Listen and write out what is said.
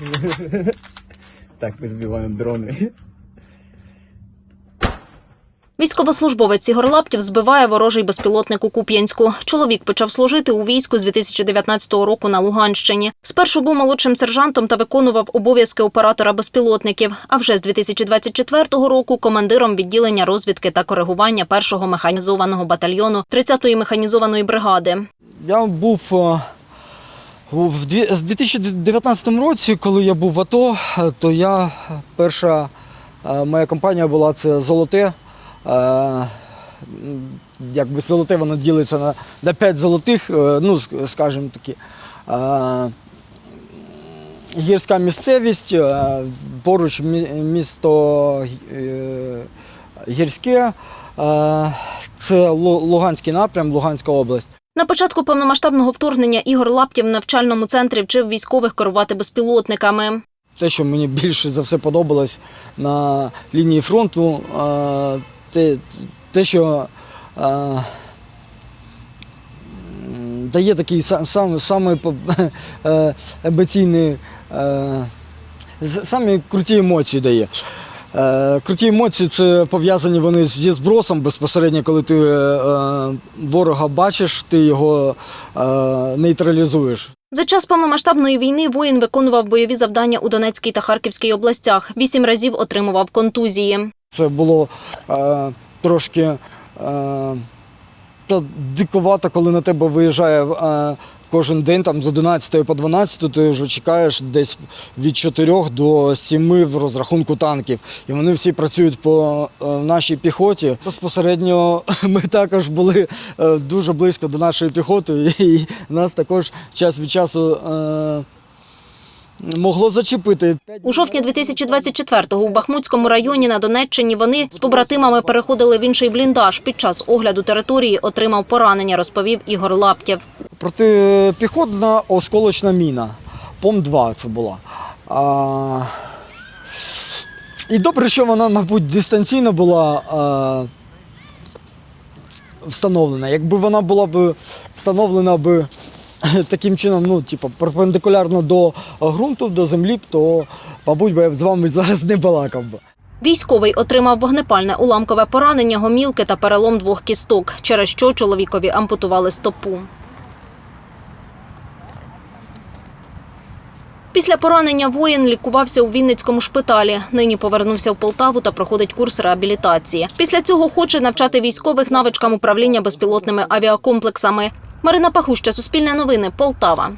Так, ми збиваємо дрони. Військовослужбовець Ігор Лаптів збиває ворожий безпілотник у Куп'янську. Чоловік почав служити у війську з 2019 року на Луганщині. Спершу був молодшим сержантом та виконував обов'язки оператора безпілотників. А вже з 2024 року командиром відділення розвідки та коригування першого механізованого батальйону 30-ї механізованої бригади. Я був е, в 2019 році, коли я був в АТО, е, то я перша е, моя компанія була це золоте. Е, Якби золоте воно ділиться на, на 5 золотих, е, ну, скажімо такі. Е, Гірська місцевість, е, поруч місто е, Гірське, е, це Луганський напрям, Луганська область. На початку повномасштабного вторгнення Ігор Лаптів в навчальному центрі вчив військових керувати безпілотниками. Те, що мені більше за все подобалось на лінії фронту, те, те що дає такий сам, самий е, емоційний, е, самі круті емоції дає. Е, Круті емоції це пов'язані вони зі збросом безпосередньо, коли ти е, ворога бачиш, ти його е, нейтралізуєш. За час повномасштабної війни воїн виконував бойові завдання у Донецькій та Харківській областях. Вісім разів отримував контузії. Це було е, трошки е, та диковато, коли на тебе виїжджає е, кожен день там, з 11 по 12, ти вже чекаєш десь від 4 до 7 в розрахунку танків. І вони всі працюють по е, нашій піхоті. Безпосередньо ми також були е, дуже близько до нашої піхоти, і нас також час від часу. Е, Могло зачепити. У жовтні 2024-го у Бахмутському районі на Донеччині вони з побратимами переходили в інший бліндаж. Під час огляду території отримав поранення, розповів Ігор Лаптєв. Протипіхотна осколочна міна. ПОМ-2 це була. А, і добре, що вона, мабуть, дистанційно була а, встановлена. Якби вона була б встановлена б таким чином, ну, типу, перпендикулярно до ґрунту, до землі, то, мабуть, я б з вами зараз не балакав би. Військовий отримав вогнепальне уламкове поранення, гомілки та перелом двох кісток, через що чоловікові ампутували стопу. Після поранення воїн лікувався у Вінницькому шпиталі. Нині повернувся в Полтаву та проходить курс реабілітації. Після цього хоче навчати військових навичкам управління безпілотними авіакомплексами. Марина Пахуща, Суспільне новини, Полтава.